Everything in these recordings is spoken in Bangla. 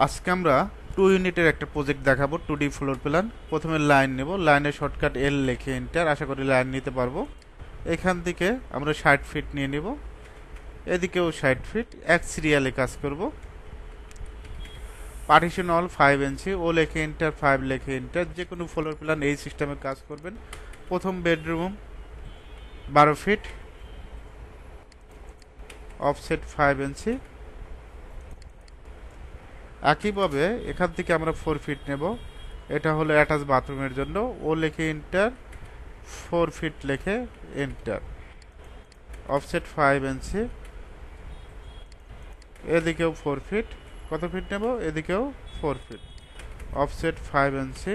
আজকে আমরা টু ইউনিটের একটা প্রজেক্ট দেখাবো টু ডি ফ্লোর প্ল্যান প্রথমে লাইন নেব লাইনের শর্টকাট এল লিখে এন্টার আশা করি লাইন নিতে পারব। এখান থেকে আমরা ষাট ফিট নিয়ে নেব। এদিকেও ষাট ফিট এক সিরিয়ালে কাজ করব। Partition all five inch O লেখে এন্টার ফাইভ লেখে এন্টার যে কোনো ফ্লোর প্ল্যান এই সিস্টেমে কাজ করবেন। প্রথম বেডরুম বারো ফিট অফসেট ফাইভ ইঞ্চি একইভাবে এখান থেকে আমরা ফোর ফিট নেব। এটা হলো অ্যাটাচ বাথরুমের জন্য। ও লেখে এন্টার ফোর ফিট লেখে এন্টার অফসেট ফাইভ ইঞ্চি এদিকেও ফোর ফিট কত ফিট নেব? এদিকেও four feet offset five inch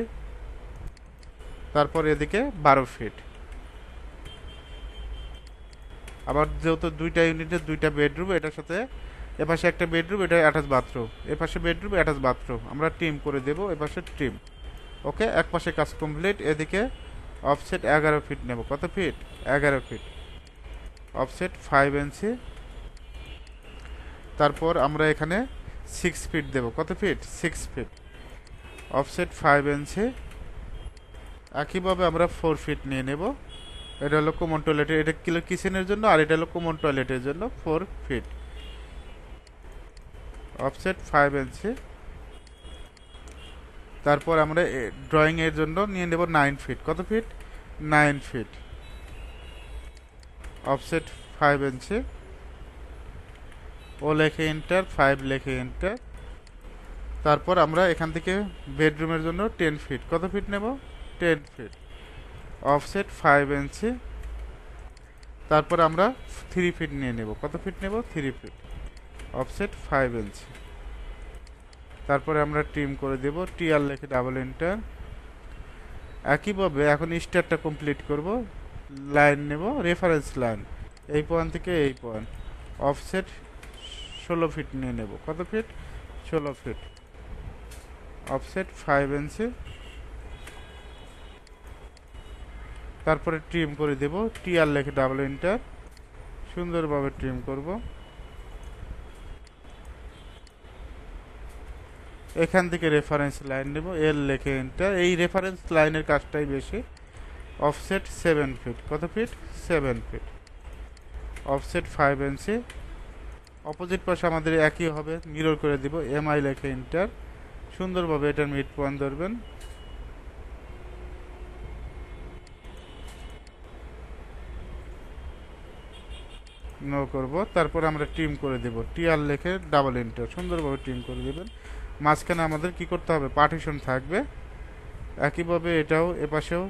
তারপর এদিকে বারো ফিট আবার যেহেতু দুইটা ইউনিটের দুইটা বেডরুম এটার সাথে এপাশে একটা বেডরুম, এটা অ্যাটাচ বাথরুম। এপাশে বেডরুম, অ্যাটাচ বাথরুম। আমরা টিম করে দেব, এপাশে টিম ওকে, এক পাশে কাজ কমপ্লিট এদিকে অফসেট এগারো ফিট নেব। কত ফিট এগারো ফিট অফসেট ফাইভ ইঞ্চি তারপর আমরা এখানে সিক্স ফিট দেব। কত feet six feet offset five inch একইভাবে আমরা ফোর ফিট নিয়ে নেব। এটা হলো কমন টয়লেটের এটা কিলো কিচেনের জন্য আর এটা হলো কমন টয়লেটের জন্য four feet offset five inch তারপর আমরা ড্রয়িং এর জন্য নিয়ে নেব নাইন ফিট কত feet nine feet offset five inch O লেখে ইন্টার ফাইভ লেখে ইন্টার তারপর আমরা এখান থেকে বেডরুমের জন্য টেন ফিট কত ফিট নেব? Ten feet offset five inch তারপর আমরা থ্রি ফিট নিয়ে নেব। কত ফিট নেব? Three feet offset five inch তারপরে আমরা ট্রিম করে দেব টিআর লেখে ডাবল এন্টার একইভাবে এখন স্টারটা কমপ্লিট করব লাইন নেব রেফারেন্স লাইন এই পয়েন্ট থেকে এই পয়েন্ট অফসেট ষোলো ফিট নিয়ে নেব। কত ফিট ষোলো ফিট অফসেট ফাইভ ইঞ্চি তারপরে ট্রিম করে দেব টিআর লেখে ডাবল এন্টার সুন্দরভাবে ট্রিম করব। এখান থেকে রেফারেন্স লাইন নেব এল লেখে এন্টার এই রেফারেন্স লাইনের কাজটাই বেশি। অফসেট সেভেন ফিট কত feet seven feet offset five inch opposite পাশে আমাদের একই হবে। মিরর করে দিব। এমআই লেখে এন্টার সুন্দরভাবে এটার মিড পয়েন্ট ধরবেন। নো করব। তারপর আমরা টিম করে দেব। টিআর লেখে ডাবল এন্টার সুন্দরভাবে টিম করে দেবেন। মাঝখানে আমাদের কি করতে হবে? পার্টিশন থাকবে। একইভাবে এটাও এপাশেও।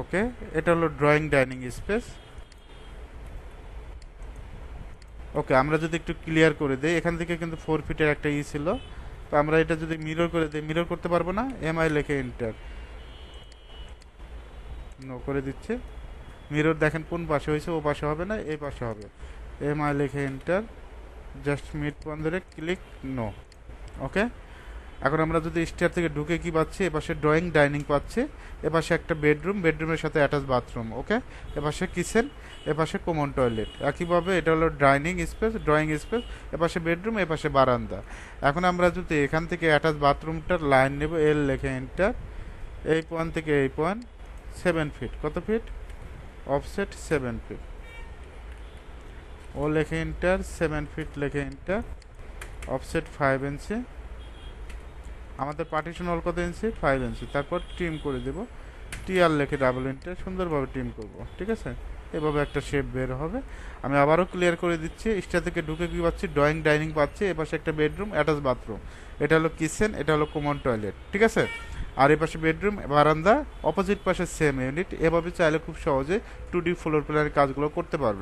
ওকে, এটা হলো ড্রয়িং ডাইনিং স্পেস ওকে, আমরা যদি একটু ক্লিয়ার করে দেই, এখান থেকে কিন্তু ফোর ফিটের একটা ই ছিল। তো আমরা এটা যদি মিরর করে দিই মিরর করতে পারব না? এমআই লেখে এন্টার নো করে দিচ্ছে। মিরর দেখেন কোন পাশে হয়েছে, ও পাশে হবে না, এই পাশে হবে। এম আই লিখে এন্টার জাস্ট মিড বন্ধরে ক্লিক নো ওকে এখন আমরা যদি স্টেয়ার থেকে ঢুকে কি পাচ্ছি? এপাশে ড্রয়িং ডাইনিং পাচ্ছি। এপাশে একটা বেডরুম বেডরুমের সাথে অ্যাটাচ বাথরুম ওকে এপাশে কিচেন এপাশে কমন টয়লেট একইভাবে এটা হলো ডাইনিং স্পেস ড্রয়িং স্পেস এপাশে বেডরুম এপাশে বারান্দা। এখন আমরা যদি এখান থেকে অ্যাটাচ বাথরুমটার লাইন নেব এল লেখে এন্টার এই পয়েন্ট থেকে এই পয়েন্ট সেভেন ফিট কত feet offset seven feet O লেখে ইন্টার সেভেন ফিট লেখে ইন্টার অফসেট ফাইভ ইঞ্চি আমাদের পার্টিশন অল কত ইঞ্চি ফাইভ ইঞ্চি তারপর টিম করে দেব। টিআর লেখে ডাবল ইন্টার সুন্দরভাবে টিম করব, ঠিক আছে? এভাবে একটা শেপ বের হবে। আমি আবারও ক্লিয়ার করে দিচ্ছি স্টার থেকে ঢুকে কি পাচ্ছি? ড্রয়িং ডাইনিং পাচ্ছি। এপাশে একটা বেডরুম অ্যাটাচ বাথরুম এটা হলো কিচেন এটা হলো কমন টয়লেট ঠিক আছে? আর এ পাশে বেডরুম, বারান্দা অপোজিট পাশে সেম ইউনিট এভাবে চাইলে খুব সহজে টু ডি ফ্লোর প্ল্যানের কাজগুলো করতে পারবে।